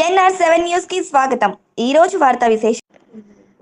NR seven న్యూస్కి స్వాగతం. ఈ రోజు వార్తా విశేషం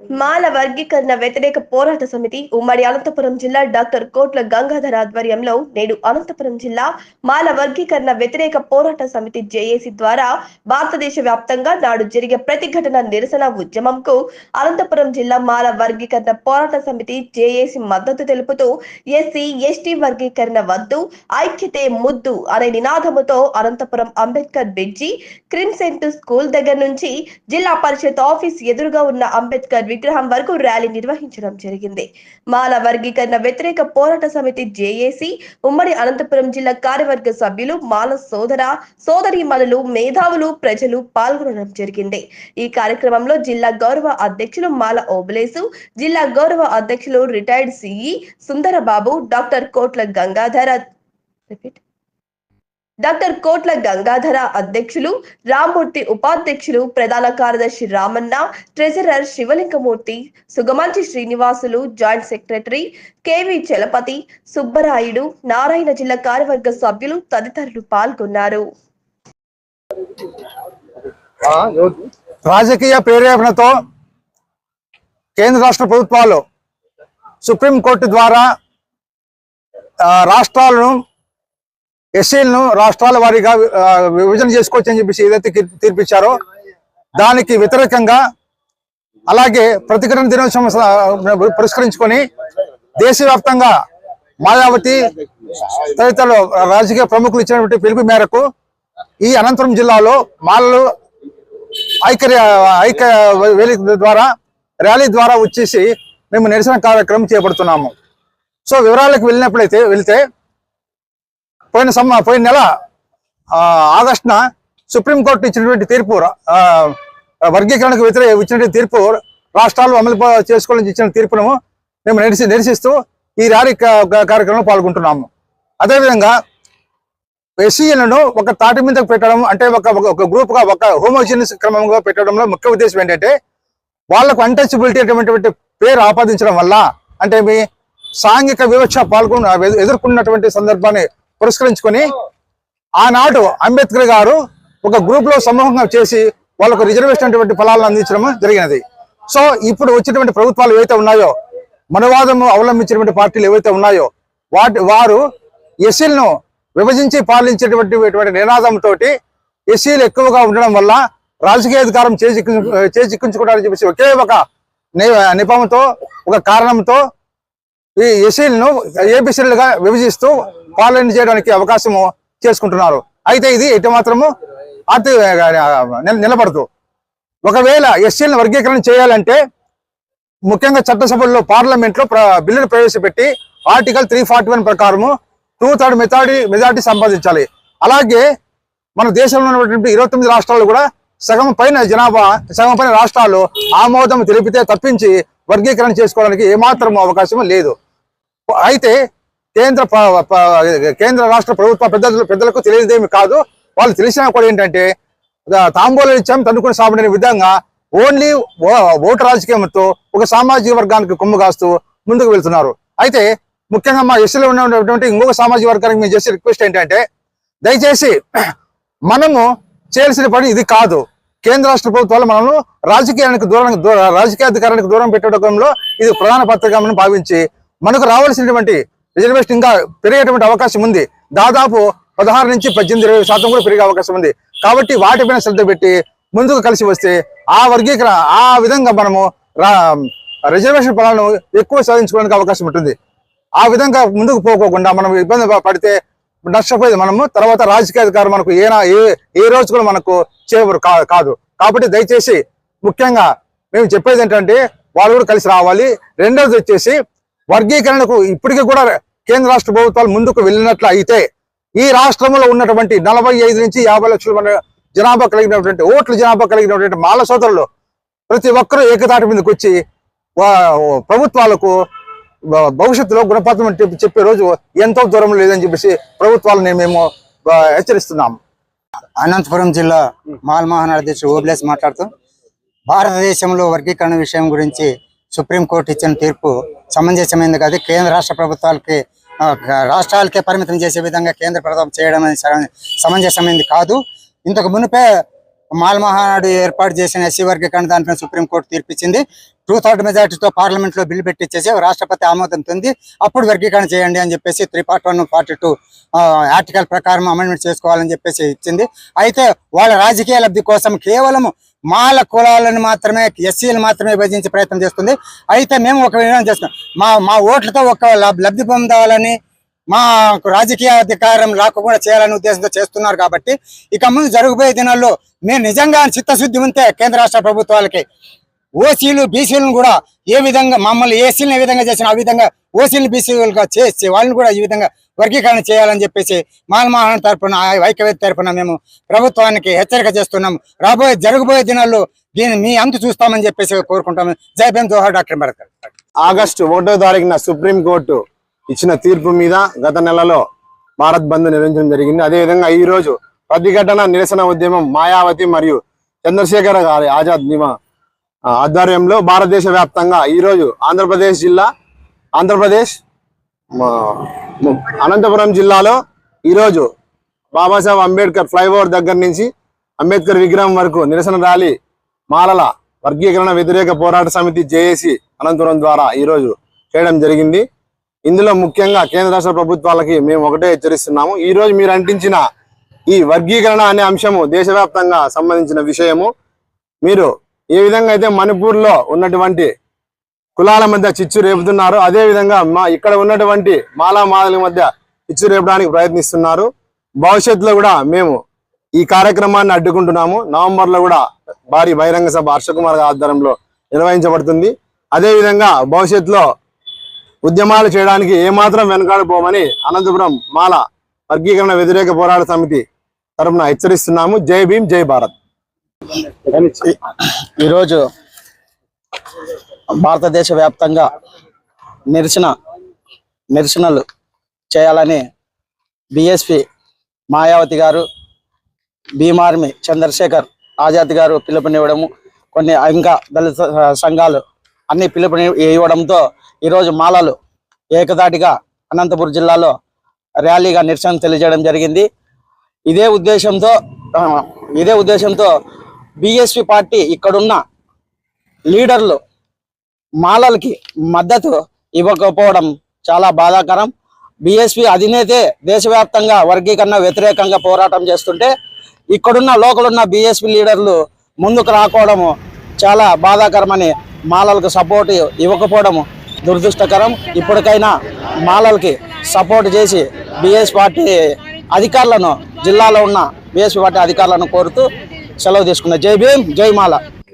మాల వర్గీకరణ వ్యతిరేక పోరాట సమితి ఉమ్మడి అనంతపురం జిల్లా డాక్టర్ కోట్ల గంగాధర్ ఆధ్వర్యంలో నేడు అనంతపురం జిల్లా మాల వర్గీకరణ వ్యతిరేక పోరాట సమితి జేఏసీ ద్వారా భారతదేశ వ్యాప్తంగా నాడు జరిగే ప్రతిఘటన నిరసన ఉద్యమంకు అనంతపురం జిల్లా మాల వర్గీకరణ పోరాట సమితి జేఏసీ మద్దతు తెలుపుతూ ఎస్సీ ఎస్టీ వర్గీకరణ వద్దు ఐక్యతే ముద్దు అనే నినాదముతో Anantapuram Ambedkar bridge crescent school దగ్గర నుంచి జిల్లా పరిషత్ ఆఫీస్ ఎదురుగా ఉన్న అంబేద్కర్ విగ్రహం వరకు ర్యాలీ నిర్వహించడం జరిగింది. మాల వర్గీకరణ వ్యతిరేక పోరాట సమితి జేఏసీ ఉమ్మడి అనంతపురం జిల్లా కార్యవర్గ సభ్యులు మాల సోదర సోదరీమణులు మేధావులు ప్రజలు పాల్గొనడం జరిగింది. ఈ కార్యక్రమంలో జిల్లా గౌరవ అధ్యక్షులు మాల ఓబులేసు జిల్లా గౌరవ అధ్యక్షులు రిటైర్డ్ సిఈ సుందరబాబు డాక్టర్ కోట్ల గంగాధర రిపీట్. డాక్టర్ కోట్ల గంగాధర అధ్యక్షులు రామ్మూర్తి ఉపాధ్యక్షులు ప్రధాన కార్యదర్శి Ramanna treasurer Shivalingamurthy Sugamanchi Srinivasulu joint secretary KV Chalapathi Subbarayudu Narayana జిల్లా కార్యవర్గ సభ్యులు తదితరులు పాల్గొన్నారు. రాజకీయ ప్రేరేపణతో కేంద్ర రాష్ట్ర ప్రభుత్వాలు సుప్రీంకోర్టు ద్వారా రాష్ట్రాలను ఎస్సీలను రాష్ట్రాల వారీగా విభజన చేసుకోవచ్చు అని చెప్పేసి ఏదైతే తీర్పిచ్చారో దానికి వ్యతిరేకంగా అలాగే ప్రతిఘటన దినోత్సవం పురస్కరించుకొని దేశవ్యాప్తంగా మాయావతి తదితరులు రాజకీయ ప్రముఖులు ఇచ్చినటువంటి పిలుపు మేరకు ఈ అనంతపురం జిల్లాలో మాలలు ఐక్య ఐక్య వేలిక ద్వారా ర్యాలీ ద్వారా వచ్చేసి మేము నిరసన కార్యక్రమం చేపడుతున్నాము. సో వివరాలకు వెళ్ళినప్పుడైతే వెళ్తే పోయిన సమ పోయిన నెల ఆగస్టున సుప్రీంకోర్టు ఇచ్చినటువంటి తీర్పు వర్గీకరణకు వ్యతిరేక ఇచ్చినటువంటి తీర్పు రాష్ట్రాలు అమలు చేసుకోవాలని ఇచ్చిన తీర్పును మేము నిరసి నిరసిస్తూ ఈ ర్యాలీ కార్యక్రమంలో పాల్గొంటున్నాము. అదేవిధంగా ఎస్సీలను ఒక తాటి మీద పెట్టడం అంటే ఒక ఒక- గ్రూప్గా ఒక హోమోజినస్ క్రమంగా పెట్టడంలో ముఖ్య ఉద్దేశం ఏంటంటే వాళ్ళకు అన్టచబిలిటీ అటువంటి పేరు ఆపాదించడం వల్ల అంటే మీ సాంఘిక వివక్ష పాల్గొన్న ఎదుర్కొన్నటువంటి సందర్భాన్ని పురస్కరించుకొని ఆనాడు అంబేద్కర్ గారు ఒక గ్రూప్లో సమూహంగా చేసి వాళ్ళకు రిజర్వేషన్ అటువంటి ఫలాలను అందించడం జరిగినది. సో ఇప్పుడు వచ్చినటువంటి ప్రభుత్వాలు ఏవైతే ఉన్నాయో మనవాదము అవలంబించినటువంటి పార్టీలు ఏవైతే ఉన్నాయో వాటి వారు ఎస్సీలను విభజించి పాలించేటువంటి నినాదంతో ఎస్సీలు ఎక్కువగా ఉండడం వల్ల రాజకీయ అధికారం చేజిక్కు చేజిక్కించుకోవడానికి చెప్పేసి ఒకే ఒక నిపంతో ఒక కారణంతో ఈ ఎస్సీలను ఏబిసీలుగా విభజిస్తూ పాలన చేయడానికి అవకాశము చేసుకుంటున్నారు. అయితే ఇది ఎటు మాత్రము అతి నిలబడదు. ఒకవేళ ఎస్సీలను వర్గీకరణ చేయాలంటే ముఖ్యంగా చట్టసభల్లో పార్లమెంట్లో బిల్లును ప్రవేశపెట్టి ఆర్టికల్ త్రీ ఫార్టీ వన్ ప్రకారము టూ థర్డ్ మెజార్టీ మెజార్టీ సంపాదించాలి. అలాగే మన దేశంలో ఉన్నటువంటి ఇరవై తొమ్మిది రాష్ట్రాలు కూడా సగం పైన జనాభా సగం పైన రాష్ట్రాలు ఆమోదం తెలిపితే తప్పించి వర్గీకరణ చేసుకోవడానికి ఏమాత్రం అవకాశం లేదు. అయితే కేంద్ర కేంద్ర రాష్ట్ర ప్రభుత్వ పెద్దలు పెద్దలకు తెలియదేమి కాదు. వాళ్ళు తెలిసినా కూడా ఏంటంటే తాంబూలం ఇచ్చాం తన్నుకుని సాబడిన విధంగా ఓన్లీ ఓటు రాజకీయంతో ఒక సామాజిక వర్గానికి కొమ్ము కాస్తూ ముందుకు వెళ్తున్నారు. అయితే ముఖ్యంగా మా ఎస్సీలో ఉన్నటువంటి ఇంకొక సామాజిక వర్గానికి మేము చేసే రిక్వెస్ట్ ఏంటంటే దయచేసి మనము చేయాల్సిన పని ఇది కాదు. కేంద్ర రాష్ట్ర ప్రభుత్వాలు మనము రాజకీయానికి దూరం రాజకీయ అధికారానికి దూరం పెట్టడంలో ఇది ప్రధాన పత్రికమని భావించి మనకు రావాల్సినటువంటి రిజర్వేషన్ ఇంకా పెరిగేటువంటి అవకాశం ఉంది. దాదాపు పదహారు నుంచి పద్దెనిమిది ఇరవై శాతం కూడా పెరిగే అవకాశం ఉంది. కాబట్టి వాటిపైన శ్రద్ధ పెట్టి ముందుకు కలిసి వస్తే ఆ వర్గీకరణ ఆ విధంగా మనము రా రిజర్వేషన్ ఫలాలను ఎక్కువ సాధించుకోవడానికి అవకాశం ఉంటుంది. ఆ విధంగా ముందుకు పోకోకుండా మనం ఇబ్బంది పడితే నష్టపోయేది మనము తర్వాత రాజకీయ అధికారం మనకు ఏనా ఏ ఏ రోజు కూడా మనకు చేయవరు కా- కాదు. కాబట్టి దయచేసి ముఖ్యంగా మేము చెప్పేది ఏంటంటే వాళ్ళు కూడా కలిసి రావాలి. రెండోది వచ్చేసి వర్గీకరణకు ఇప్పటికీ కూడా కేంద్ర రాష్ట్ర ప్రభుత్వాలు ముందుకు వెళ్ళినట్లు అయితే ఈ రాష్ట్రంలో ఉన్నటువంటి నలభై ఐదు నుంచి యాభై లక్షల మంది జనాభా కలిగినటువంటి ఓట్ల జనాభా కలిగినటువంటి మాల సోదరులు ప్రతి ఒక్కరూ ఏకతాటి మీదకి వచ్చి ప్రభుత్వాలకు భవిష్యత్తులో గుణపాఠం అని చెప్పి చెప్పే రోజు ఎంతో దూరం లేదని చెప్పేసి ప్రభుత్వాలని మేము ఆ, హెచ్చరిస్తున్నాము అనంతపురం జిల్లా మాల్ మహానాడు అధ్యక్షుడు ఓబ్లేస్ మాట్లాడుతూ భారతదేశంలో వర్గీకరణ విషయం గురించి సుప్రీంకోర్టు ఇచ్చిన తీర్పు సమంజసమైంది కాదు. కేంద్ర రాష్ట్ర ప్రభుత్వాలకి రాష్ట్రాలకే పరిమితం చేసే విధంగా కేంద్ర ప్రభుత్వం చేయడం అనేది సమ- సమంజసమైంది కాదు. ఇంతకు మునిపే మాల మహానాడు ఏర్పాటు చేసిన ఎస్సీ వర్గీకరణ దానిపై సుప్రీంకోర్టు తీర్పిచ్చింది. టూ థర్డ్ మెజార్టీతో పార్లమెంట్లో బిల్లు పెట్టించేసి రాష్ట్రపతి ఆమోదం పొంది అప్పుడు వర్గీకరణ చేయండి అని చెప్పేసి three part one forty two article ప్రకారం అమెండ్మెంట్ చేసుకోవాలని చెప్పేసి ఇచ్చింది. అయితే వాళ్ళ రాజకీయ లబ్ధి కోసం కేవలం మాల కులాలను మాత్రమే ఎస్సీలు మాత్రమే విభజించే ప్రయత్నం చేస్తుంది. అయితే మేము ఒక విధానం చేస్తున్నాం. మా మా ఓట్లతో ఒక లబ్ధి పొందాలని మా రాజకీయ అధికారం రాకుండా చేయాలనే ఉద్దేశంతో చేస్తున్నారు కాబట్టి ఇక ముందు జరగబోయే దినాల్లో మేము నిజంగా చిత్తశుద్ధి ఉంటే కేంద్ర రాష్ట్ర ప్రభుత్వాలకి ఓసీలు బీసీలను కూడా ఏ విధంగా మమ్మల్ని ఏసీలను ఏ విధంగా చేసిన ఆ విధంగా ఓసీలు బీసీలుగా చేసి వాళ్ళని కూడా ఈ విధంగా వర్గీకరణ చేయాలని చెప్పేసి మాలమహాన తరపున ఆ తరఫున తరపున మేము ప్రభుత్వానికి హెచ్చరిక చేస్తున్నాం. రాబోయే జరగబోయే దినాల్లో దీన్ని మీ అంతు చూస్తామని చెప్పేసి కోరుకుంటాము. జై భీమ్ జోహర్ డాక్టర్ అంబేద్కర్. ఆగస్టు ఒకటో తారీఖున సుప్రీంకోర్టు ఇచ్చిన తీర్పు మీద గత నెలలో భారత్ బంద్ నిర్వహించడం జరిగింది. అదేవిధంగా ఈ రోజు ప్రతిఘటన నిరసన ఉద్యమం మాయావతి మరియు చంద్రశేఖర గారి ఆజాద్ నిమా ఆధ్వర్యంలో భారతదేశ వ్యాప్తంగా ఈ రోజు ఆంధ్రప్రదేశ్ జిల్లా ఆంధ్రప్రదేశ్ అనంతపురం జిల్లాలో ఈరోజు బాబాసాహెబ్ అంబేద్కర్ ఫ్లైఓవర్ దగ్గర నుంచి అంబేద్కర్ విగ్రహం వరకు నిరసన ర్యాలీ మాలల వర్గీకరణ వ్యతిరేక పోరాట సమితి జేఏసీ అనంతపురం ద్వారా ఈరోజు చేయడం జరిగింది. ఇందులో ముఖ్యంగా కేంద్ర రాష్ట్ర ప్రభుత్వాలకి మేము ఒకటే హెచ్చరిస్తున్నాము. ఈరోజు మీరు అంటించిన ఈ వర్గీకరణ అనే అంశము దేశవ్యాప్తంగా సంబంధించిన విషయము. మీరు ఏ విధంగా అయితే మణిపూర్లో ఉన్నటువంటి కులాల మధ్య చిచ్చు రేపుతున్నారు. అదే విధంగా మా ఇక్కడ ఉన్నటువంటి మాలా మాదల మధ్య చిచ్చు రేపడానికి ప్రయత్నిస్తున్నారు. భవిష్యత్తులో కూడా మేము ఈ కార్యక్రమాన్ని అడ్డుకుంటున్నాము. నవంబర్లో కూడా భారీ బహిరంగ సభ హర్ష కుమార్ ఆధ్వర్యంలో నిర్వహించబడుతుంది. అదేవిధంగా భవిష్యత్తులో ఉద్యమాలు చేయడానికి ఏమాత్రం వెనకాడిపోమని అనంతపురం మాల వర్గీకరణ వ్యతిరేక పోరాట సమితి తరఫున హెచ్చరిస్తున్నాము. జై భీమ్ జై భారత్. ఈరోజు భారతదేశ వ్యాప్తంగా నిరసన నిరసనలు చేయాలని బిఎస్పి మాయావతి గారు భీమార్మి చంద్రశేఖర్ ఆజాద్ గారు పిలుపునివ్వడము కొన్ని ఇంకా దళిత సంఘాలు అన్ని పిలుపుని ఇవ్వడంతో ఈరోజు మాలలు ఏకదాటిగా అనంతపురం జిల్లాలో ర్యాలీగా నిరసన తెలియజేయడం జరిగింది. ఇదే ఉద్దేశంతో ఇదే ఉద్దేశంతో బిఎస్పి పార్టీ ఇక్కడున్న లీడర్లు మాలలకి మద్దతు ఇవ్వకపోవడం చాలా బాధాకరం. బీఎస్పీ అధినేతే దేశవ్యాప్తంగా వర్గీకరణ వ్యతిరేకంగా పోరాటం చేస్తుంటే ఇక్కడున్న లోకలున్న బీఎస్పీ లీడర్లు ముందుకు రాకపోవడము చాలా బాధాకరమని మాలలకు సపోర్ట్ ఇవ్వకపోవడము దురదృష్టకరం. ఇప్పటికైనా మాలలకి సపోర్ట్ చేసి బీఎస్ పార్టీ అధికారులను జిల్లాలో ఉన్న బీఎస్పీ పార్టీ అధికారులను కోరుతూ సెలవు తీసుకున్నారు జై భీమ్ జై మాల.